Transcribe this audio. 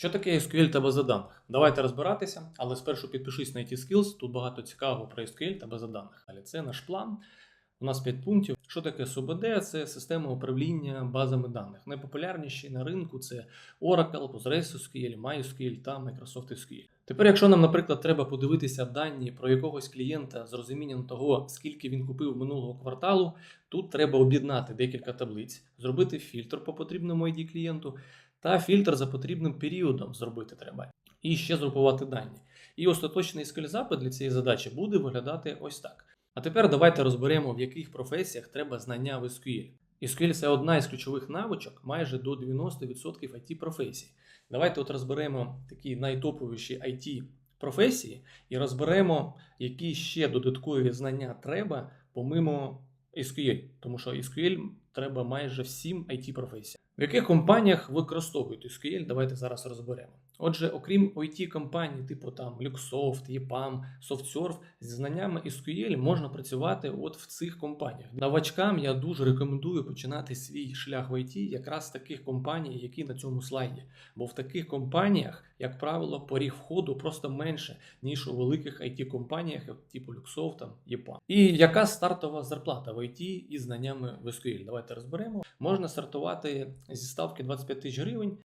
Що таке SQL та база даних? Давайте розбиратися, але спершу підпишись на IT Skills, тут багато цікавого про SQL та база даних. Але це наш план. У нас 5 пунктів. Що таке СУБД? Це система управління базами даних. Найпопулярніші на ринку це Oracle, PostgreSQL, MySQL та Microsoft SQL. Тепер, якщо нам, наприклад, треба подивитися дані про якогось клієнта з розумінням того, скільки він купив минулого кварталу, тут треба об'єднати декілька таблиць, зробити фільтр по потрібному ID клієнту та фільтр за потрібним періодом зробити треба. І ще згрупувати дані. І остаточний SQL запит для цієї задачі буде виглядати ось так. А тепер давайте розберемо, в яких професіях треба знання в SQL. SQL – це одна із ключових навичок майже до 90% it професій. Давайте от розберемо такі найтоповіші it професії і розберемо, які ще додаткові знання треба помимо SQL, тому що SQL треба майже всім it професіям. В яких компаніях використовують SQL, давайте зараз розберемо. Отже, окрім it компаній, типу там Luxoft, EPAM, SoftServe, зі знаннями SQL можна працювати от в цих компаніях. Новачкам я дуже рекомендую починати свій шлях в IT якраз з таких компаній, які на цьому слайді. Бо в таких компаніях, як правило, поріг входу просто менше, ніж у великих it компаніях, типу Luxoft, там, EPAM. І яка стартова зарплата в IT із знаннями в SQL? Давайте розберемо. Можна стартувати зі ставки 25 тисяч гривень